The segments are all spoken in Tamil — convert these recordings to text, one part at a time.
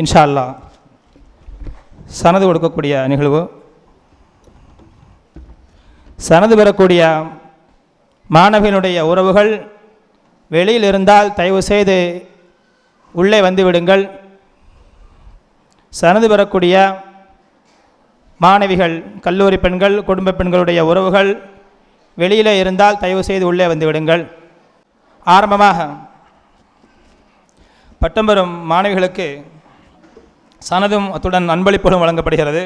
இன்ஷா அல்லாஹ் சனது கொடுக்கக்கூடிய நிகழ்வு. சனது பெறக்கூடிய மாணவியினுடைய உறவுகள் வெளியில் இருந்தால் தயவு செய்து உள்ளே வந்து விடுங்கள். சனது பெறக்கூடிய மாணவிகள் கல்லூரி பெண்கள் குடும்ப பெண்களுடைய உறவுகள் வெளியில் இருந்தால் தயவு செய்து உள்ளே வந்து விடுங்கள். ஆரம்பமாக பட்டம் பெறும் மாணவிகளுக்கு சனதும் அத்துடன் அன்பளிப்புகளும் வழங்கப்படுகிறது.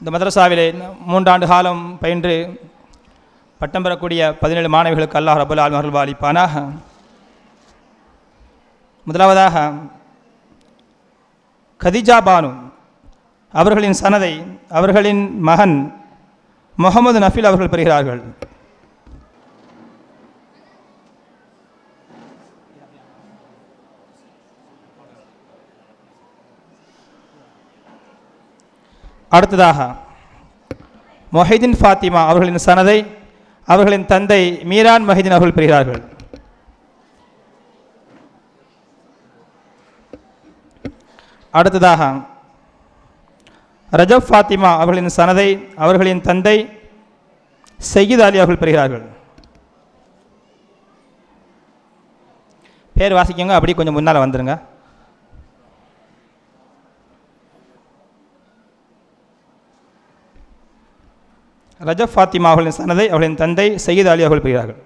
இந்த மதரசாவிலே மூன்றாண்டு காலம் பயின்று பட்டம் பெறக்கூடிய பதினேழு மாணவிகளுக்கு அல்லாஹ் ரபுல் ஆலமர்கள் அளிப்பானாக முதலாவதாக கதிஜா பானு அவர்களின் சனதை அவர்களின் மகன் முகமது நஃபில் அவர்கள் பெறுகிறார்கள். அடுத்ததாக மொஹிதீன் ஃபாத்திமா அவர்களின் சனதை அவர்களின் தந்தை மீரான் மொஹிதீன் அவர்கள் பெறுகிறார்கள். அடுத்ததாக ரஜப் ஃபாத்திமா அவர்களின் சனதை அவர்களின் தந்தை சையீத் அலி அவர்கள் பெறுகிறார்கள். பேர் வாசிக்கங்க அப்படி கொஞ்சம் முன்னால் வந்துருங்க. ரஜப் ஃபாத்திமா அவர்களின் சனதை அவர்களின் தந்தை சையீத் அலி அவர்கள் பெறுகிறார்கள்.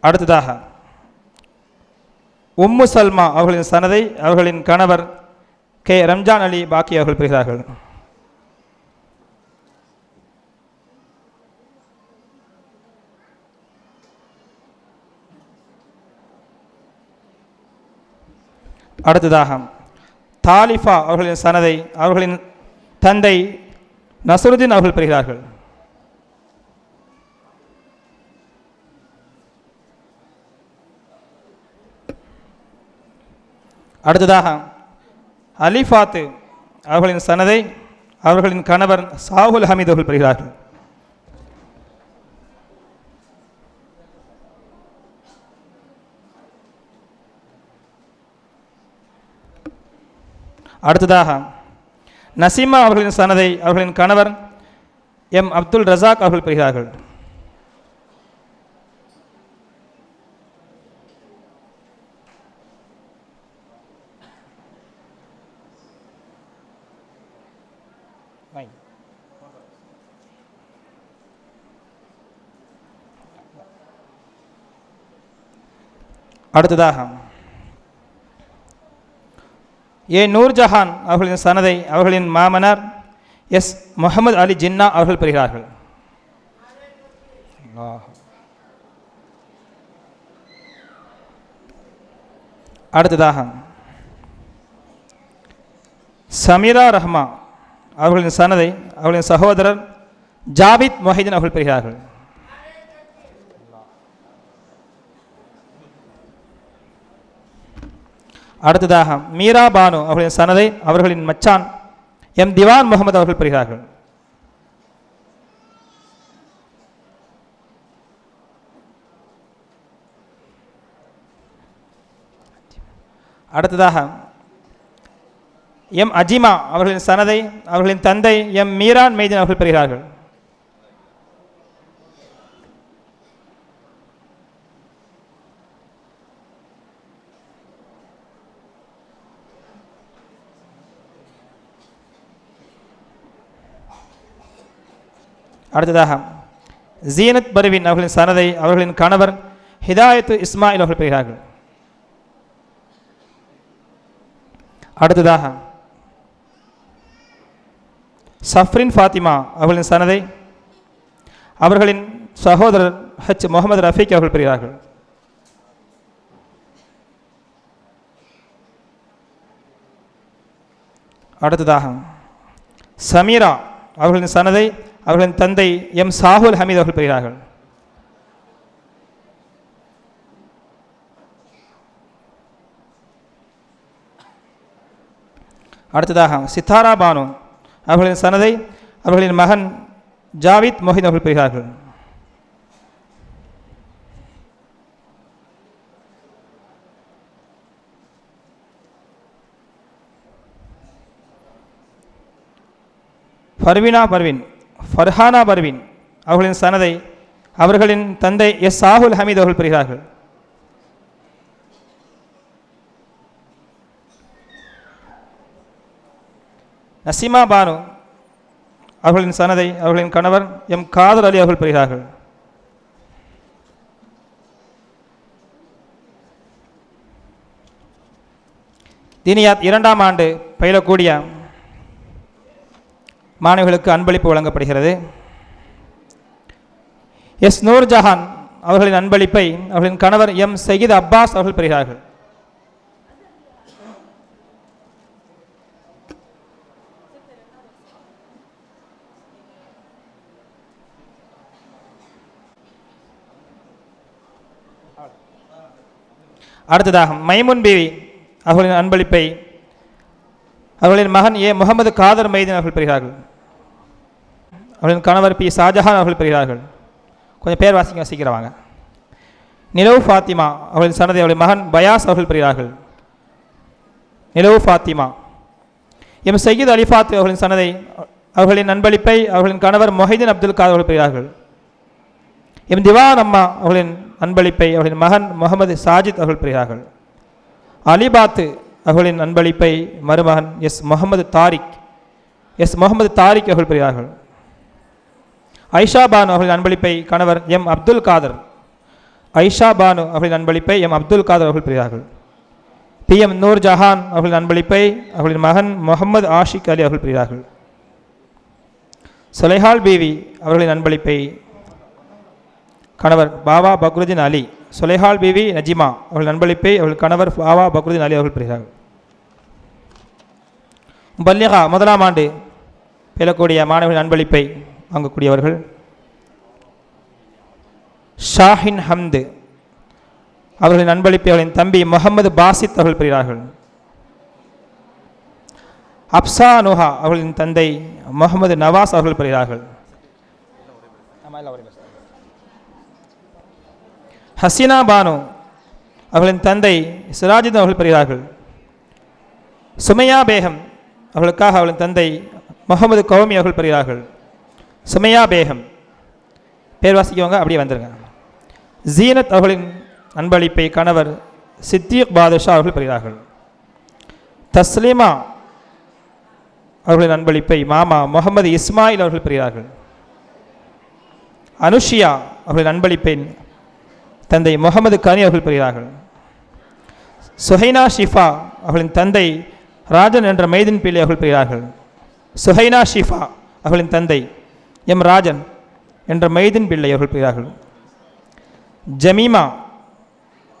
அடுத்ததாக உம்மு சல்மா அவர்களின் சனதை அவர்களின் கணவர் கே. ரம்ஜான் அலி பாக்கி அவர்கள் பெறுகிறார்கள். அடுத்ததாக தாலிஃபா அவர்களின் சனதை அவர்களின் தந்தை நசருதீன் அவர்கள் பெறுகிறார்கள். அடுத்ததாக அலிஃபாத்து அவர்களின் சனதை அவர்களின் கணவர் சாகுல் ஹமீத் அவர்கள் பெறுகிறார்கள். அடுத்ததாக நசீமா அவர்களின் சனதை அவர்களின் கணவர் எம் அப்துல் ரசாக் அவர்கள் பெறுகிறார்கள். அடுத்ததாக ஏ நூர்ஜஹான் அவர்களின் சனதை அவர்களின் மாமனார் எஸ் முகமது அலி ஜின்னா அவர்கள் பெறுகிறார்கள். அடுத்ததாக சமீரா ரஹ்மா அவர்களின் சனதை அவர்களின் சகோதரர் ஜாபித் மொஹிதீன் அவர்கள் பெறுகிறார்கள். அடுத்ததாக மீரா பானு அவர்களின் சனதை அவர்களின் மச்சான் எம் திவான் முகமது அவர்கள் பெறுகிறார்கள். அடுத்ததாக எம் அஜிமா அவர்களின் சனதை அவர்களின் தந்தை எம் மீரான் மெய்தீன் அவர்கள் பெறுகிறார்கள். அடுத்ததாக ஜீனத் பருவின் அவர்களின் சனதை அவர்களின் கணவர் ஹிதாயத்து இஸ்மாயில் அவர்கள் பெறுகிறார்கள். அடுத்ததாக சஃப்ரின் ஃபாத்திமா அவர்களின் சனதை அவர்களின் சகோதரர் ஹச் முகமது ரஃபீக் அவர்கள் பெறுகிறார்கள். அடுத்ததாக சமீரா அவர்களின் சனதை அவர்களின் தந்தை எம் சாகுல் ஹமீத் அவர்கள் பெறுகிறார்கள் அடுத்ததாக சித்தாரா பானு அவர்களின் சனதை அவர்களின் மகன் ஜாவித் மொஹித் அவர்கள் பெறுகிறார்கள் பர்வினா பர்வின் ஃபர்ஹானா பர்வின் அவர்களின் சனதை அவர்களின் தந்தை எஸ் சாகுல் ஹமீத் அவர்கள் பெறுகிறார்கள். நசீமா பானு அவர்களின் சனதை அவர்களின் கணவர் எம் காதர் அலி அவர்கள் பெறுகிறார்கள். தினியாத் இரண்டாம் ஆண்டு பயிலக்கூடிய மாணவிகளுக்கு அன்பளிப்பு வழங்கப்படுகிறது. எஸ். நூர்ஜஹான் அவர்களின் அன்பளிப்பை அவர்களின் கணவர் எம். சயீத் அப்பாஸ் அவர்கள் பெறுகிறார்கள். அடுத்ததாக மைமுன் பிவி அவர்களின் அன்பளிப்பை அவர்களின் மகன் ஏ முகமது காதர் மைதீன் அவர்கள் பெறுகிறார்கள். அவர்களின் கணவர் பி ஷாஜஹான் அவர்கள் பெறுகிறார்கள். கொஞ்சம் பேர் வாசிக்க வசிக்கிறவாங்க நிலவு ஃபாத்திமா அவர்களின் சனதை அவருடைய மகன் பயாஸ் அவர்கள் பெறுகிறார்கள். நிலவு ஃபாத்திமா. எம் சையீத் அலிஃபாத் அவர்களின் சனதை அவர்களின் அன்பளிப்பை அவர்களின் கணவர் மொஹிதீன் அப்துல் காதர் அவர்கள் பெறுகிறார்கள். எம் திவான் அம்மா அவர்களின் அன்பளிப்பை அவர்களின் மகன் முகமது சாஜித் அவர்கள் பெறுகிறார்கள். அலிபாத்து அவர்களின் அன்பளிப்பை மருமகன் எஸ் முகமது தாரிக் எஸ் முகமது தாரிக் அவர்கள் பெறுகிறார்கள் ஐஷா பானு அவர்களின் அன்பளிப்பை கணவர் எம் அப்துல் காதர் ஐஷா பானு அவர்களின் அன்பளிப்பை எம் அப்துல் காதர் அவர்கள் பெறுகிறார்கள் பி எம் நூர் ஜஹான் அவர்களின் அன்பளிப்பை அவர்களின் மகன் முகமது ஆஷிக் அலி அவர்கள் பெறுகிறார்கள் சுலைஹால் பீவி அவர்களின் அன்பளிப்பை கணவர் பாபா பக்ருதீன் அலி சுலைஹால் பீவி நஜிமா அவர்கள் அன்பளிப்பை அவர்கள் கணவர் பாபா பக்ருதீன் அலி அவர்கள் பெறுகிறார்கள் பல்யகா முதலாம் ஆண்டு பெறக்கூடிய மாணவர்களின் அன்பளிப்பை வாங்கக்கூடியவர்கள். ஷாஹின் ஹம்து அவர்களின் அன்பளிப்பை அவர்களின் தம்பி முகமது பாசித் அவர்கள் பெறுகிறார்கள். அப்சா நுஹா அவர்களின் தந்தை முகமது நவாஸ் அவர்கள் பெறுகிறார்கள். ஹசீனா பானு அவர்களின் தந்தை சிராஜித் அவர்கள் பெறுகிறார்கள். சுமையா பேகம் அவளுக்காக அவளின் தந்தை முகமது கௌமி அவர்கள் பெறுகிறார்கள். சுமையா பேகம். பேர் வாசிக்கவங்க அப்படியே வந்துருங்க. ஜீனத் அவர்களின் அன்பளிப்பை கணவர் சித்திக் பாதுஷா அவர்கள் பெறுகிறார்கள். தஸ்லீமா அவர்களின் அன்பளிப்பை மாமா முகமது இஸ்மாயில் அவர்கள் பெறுகிறார்கள். அனுஷியா அவர்களின் அன்பளிப்பை தந்தை முகமது கனி அவர்கள் பெறுகிறார்கள். சுஹைனா ஷிஃபா அவர்களின் தந்தை ராஜன் என்ற மைதின் பிள்ளை அவர்கள் பெறுகிறார்கள் சுஹைனா ஷிஃபா அவர்களின் தந்தை எம் ராஜன் என்ற மைதின் பிள்ளை அவர்கள் பெறுகிறார்கள் ஜமீமா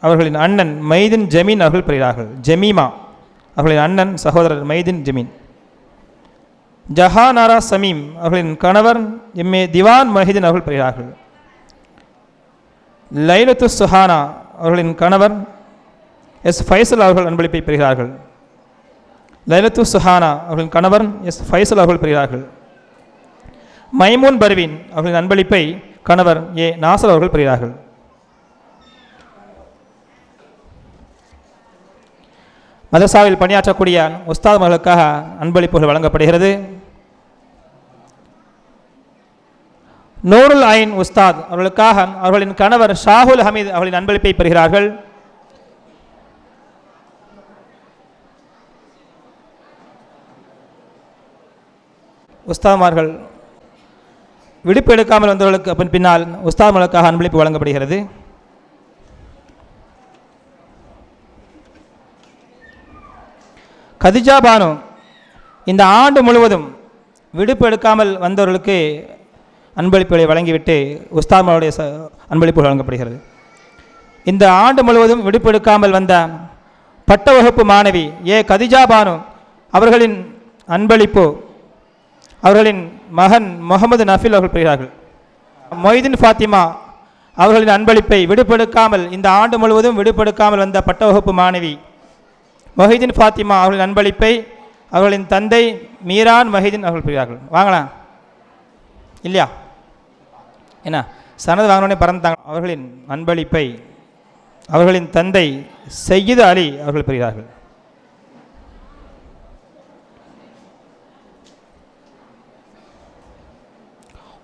அவர்களின் அண்ணன் மைதின் ஜமீன் அவர்கள் பெறுகிறார்கள் ஜமீமா அவர்களின் அண்ணன் சகோதரர் மைதின் ஜமீன். ஜஹானாரா சமீம் அவர்களின் கணவர் எம்ஏ திவான் மஹிதீன் அவர்கள் பெறுகிறார்கள் லைலத்து சுஹானா அவர்களின் கணவர் எஸ் ஃபைசல் அவர்கள் அன்பளிப்பை பெறுகிறார்கள். லைலத்து சுஹானா அவர்களின் கணவர் எஸ் ஃபைசல் அவர்கள் பெறுகிறார்கள். மைமூன் பர்வீன் அவர்களின் அன்பளிப்பை கணவர் ஏ நாசர் அவர்கள் பெறுகிறார்கள். மதரசாவில் பணியாற்றக்கூடிய உஸ்தாத் மகளுக்காக அன்பளிப்புகள் வழங்கப்படுகிறது. நூருல் ஐன் உஸ்தாத் அவர்களுக்காக அவர்களின் கணவர் ஷாகுல் ஹமீத் அவர்களின் அன்பளிப்பை பெறுகிறார்கள். உஸ்தாமார்கள் விடுப்பு எடுக்காமல் வந்தவர்களுக்கு பின் பின்னால் உஸ்தாமர்களுக்காக அன்பளிப்பு வழங்கப்படுகிறது. கதிஜா பானு இந்த ஆண்டு முழுவதும் விடுப்பு எடுக்காமல் வந்தவர்களுக்கு அன்பளிப்புகளை வழங்கிவிட்டு உஸ்தாமர்களுடைய அன்பளிப்பு வழங்கப்படுகிறது. இந்த ஆண்டு முழுவதும் விடுப்பு எடுக்காமல் வந்த பட்ட வகுப்பு மாணவி ஏ கதிஜா பானு அவர்களின் அன்பளிப்பு அவர்களின் மகன் முகமது நஃபில் அவர்கள் பெறுகிறார்கள் மொய்தீன் ஃபாத்திமா அவர்களின் அன்பளிப்பை விடுபடுக்காமல் இந்த ஆண்டு முழுவதும் விடுபடுக்காமல் வந்த பட்டவகுப்பு மாணவி மொஹிதீன் ஃபாத்திமா அவர்களின் அன்பளிப்பை அவர்களின் தந்தை மீரான் மஹிதீன் அவர்கள் பெறுகிறார்கள் வாங்கலாம் இல்லையா? என்ன? சனது வாங்கினோடனே பறந்தாங்க அவர்களின் அன்பளிப்பை அவர்களின் தந்தை செய்யுது அலி அவர்கள் பெறுகிறார்கள்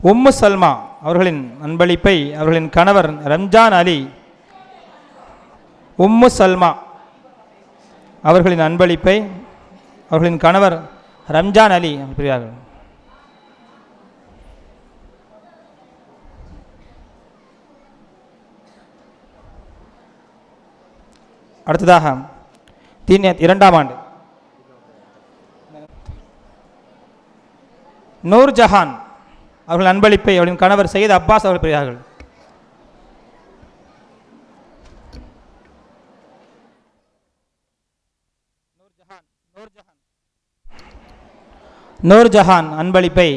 உம்மு சல்மா அவர்களின் அன்பளிப்பை அவர்களின் கணவர் ரம்ஜான் அலி உம்மு சல்மா அவர்களின் அன்பளிப்பை அவர்களின் கணவர் ரம்ஜான் அலி பெரியார்கள் அடுத்ததாக தீன் இரண்டாம் ஆண்டு. நூர் ஜஹான் அவர்கள் அன்பளிப்பை அவர்களின் கணவர் செய்து அப்பாஸ் அவர்கள் பெறுகிறார்கள். நூர்ஜஹான் அன்பளிப்பை.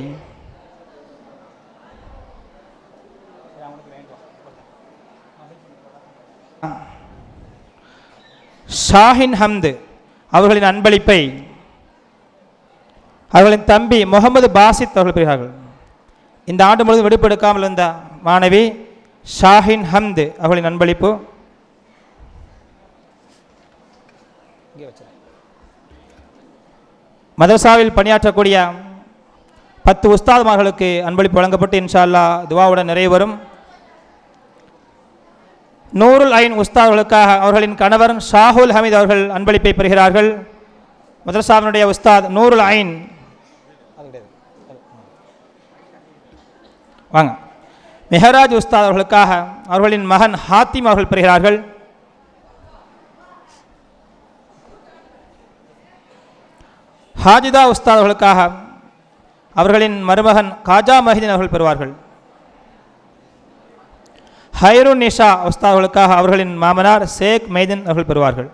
ஷாஹின் ஹம்து அவர்களின் அன்பளிப்பை. அவர்களின் தம்பி முகமது பாசித் அவர்கள் பெறுகிறார்கள். இந்த ஆண்டு முழுவதும் விடுப்பெடுக்காமல் இருந்த மாணவி ஷாஹின் ஹம்து அவர்களின் அன்பளிப்பு மதரசாவில் பணியாற்றக்கூடிய பத்து உஸ்தாதுமார்களுக்கு அன்பளிப்பு வழங்கப்பட்டு இன்ஷா அல்லாஹ் துவாவுடன் நிறைவு நூறுல் ஐன் உஸ்தாதுகளுக்காக அவர்களின் கணவர் ஷாஹுல் ஹமீத் அவர்கள் அன்பளிப்பை பெறுகிறார்கள். மதரசாவினுடைய உஸ்தாத் நூறுல் ஐன் வாங்க. மெஹராஜ் உஸ்தாத் அவர்களுக்காக அவர்களின் மகன் ஹாத்திம் அவர்கள் பெறுகிறார்கள். ஹாஜிதா உஸ்தாத் அவர்களுக்காக அவர்களின் மருமகன் காஜா மஹிதீன் அவர்கள் பெறுவார்கள். ஹைரு நிஷா உஸ்தாத் அவர்களுக்காக அவர்களின் மாமனார் ஷேக் மைதீன் அவர்கள் பெறுவார்கள்.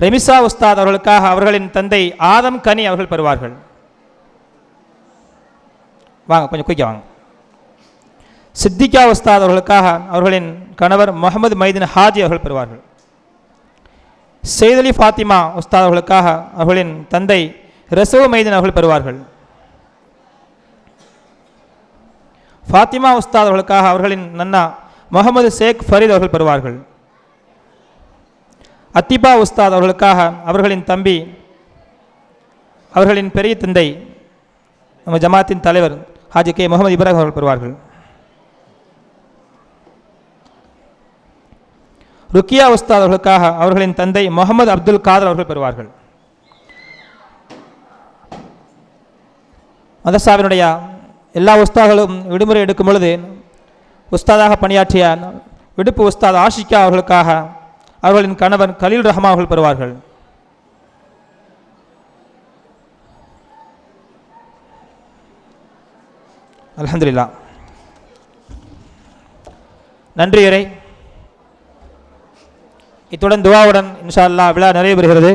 ரெமிசா உஸ்தாத் அவர்களுக்காக அவர்களின் தந்தை ஆதம் கனி அவர்கள் பெறுவார்கள். வாங்க கொஞ்சம் குயிக்க வாங்க. சித்திகா உஸ்தாத் அவர்களுக்காக அவர்களின் கணவர் முகமது மைதீன் ஹாஜி அவர்கள் பெறுவார்கள். செய்தலி ஃபாத்திமா உஸ்தாத் அவர்களுக்காக அவர்களின் தந்தை ரசோ மைதீன் அவர்கள் பெறுவார்கள். ஃபாத்திமா உஸ்தாத் அவர்களுக்காக அவர்களின் நன்னா முகமது ஷேக் ஃபரீத் அவர்கள் பெறுவார்கள். அத்திபா உஸ்தாத் அவர்களுக்காக அவர்களின் தம்பி அவர்களின் பெரிய தந்தை நம்ம ஜமாத்தின் தலைவர் ஹாஜி கே முகமது இப்ராஹிம் அவர்கள் பெறுவார்கள். ருக்கியா உஸ்தாத் அவர்களுக்காக அவர்களின் தந்தை முகமது அப்துல் காதர் அவர்கள் பெறுவார்கள். மதசாவினுடைய எல்லா உஸ்தாக்களும் விடுமுறை எடுக்கும் பொழுது உஸ்தாதாக பணியாற்றிய விடுப்பு உஸ்தாத் ஆஷிகா அவர்களுக்காக அவர்களின் கணவன் கலீல் ரஹ்மா அவர்கள் பெறுவார்கள். அலமதுல்லா நன்றி இறை. இத்துடன் துவாவுடன் இன்ஷா அல்லாஹ் விழா நிறைவு பெறுகிறது